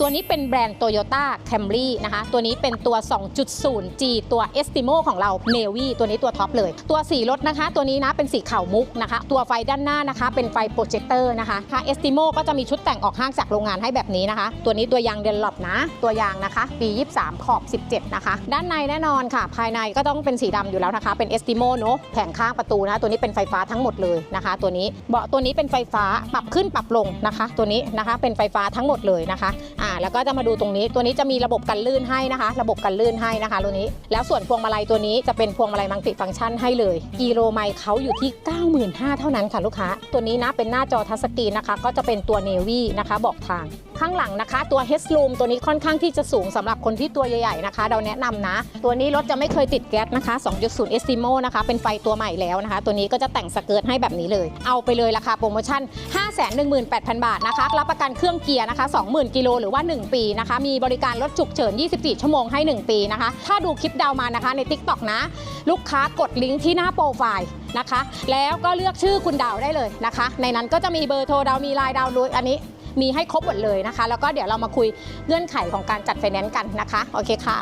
ตัวนี้เป็นแบรนด์ Toyota Camry นะคะ ตัวนี้เป็นตัว 2.0G ตัว Estimo ของเรา Navy ตัวนี้ตัวท็อปเลย ตัวสีรถนะคะ ตัวนี้นะเป็นสีขาวมุกนะคะ ตัวไฟด้านหน้านะคะ เป็นไฟโปรเจคเตอร์นะคะค่ะ Estimo ก็จะมีชุดแต่งออกห้างจากโรงงานให้แบบนี้นะคะ ตัวนี้ตัวยางเดนลอปนะ ตัวยางนะคะ ปี 23 ขอบ 17 นะคะ ด้านในแน่นอนค่ะ ภายในก็ต้องเป็นสีดำอยู่แล้วนะคะ เป็น Estimo เนอะแผงข้างประตูนะ ตัวนี้เป็นไฟฟ้าทั้งหมดเลยนะคะ ตัวนี้เบาะตัวนี้เป็นไฟฟ้าปรับขึ้นปรับลงนะคะ ตัวนี้นะคะเป็นไฟฟ้าทั้งหมดเลยนะคะอ่าแล้วก็จะมาดูตรงนี้ตัวนี้จะมีระบบกันลื่นให้นะคะ ระบบกันลื่นให้นะคะตัวนี้ แล้วส่วนพวงมาลัยตัวนี้จะเป็นพวงมาลัยมัลติฟังก์ชันให้เลยกิโลไมล์เขาอยู่ที่ 95,000เท่านั้นค่ะลูกค้า ตัวนี้นะเป็นหน้าจอทัชสกรีนนะคะ ก็จะเป็นตัว Navy นะคะบอกทางข้างหลังนะคะ ตัว h e a d r o o m ตัวนี้ค่อนข้างที่จะสูงสำหรับคนที่ตัวใหญ่ๆนะคะ เราแนะนำนะ ตัวนี้รถจะไม่เคยติดแก๊สนะคะ 2.0 Estimo นะคะ เป็นไฟตัวใหม่แล้วนะคะ ตัวนี้ก็จะแต่งสเกิร์ตให้แบบนี้เลย เอาไปเลยราคาโปรโมชั่น 518,000 บาทนะคะ รับประกันเครื่องเกียร์นะคะ 20,000 กิโลหรือว่าว่า 1 ปีนะคะ มีบริการรถฉุกเฉิน 24 ชั่วโมงให้ 1 ปีนะคะ ถ้าดูคลิปดาวมานะคะใน TikTok นะ ลูกค้ากดลิงก์ที่หน้าโปรไฟล์นะคะ แล้วก็เลือกชื่อคุณดาวได้เลยนะคะ ในนั้นก็จะมีเบอร์โทรดาวมีไลน์ดาวด้วยอันนี้มีให้ครบหมดเลยนะคะ แล้วก็เดี๋ยวเรามาคุยเงื่อนไขของการจัดไฟแนนซ์กันนะคะ โอเคค่ะ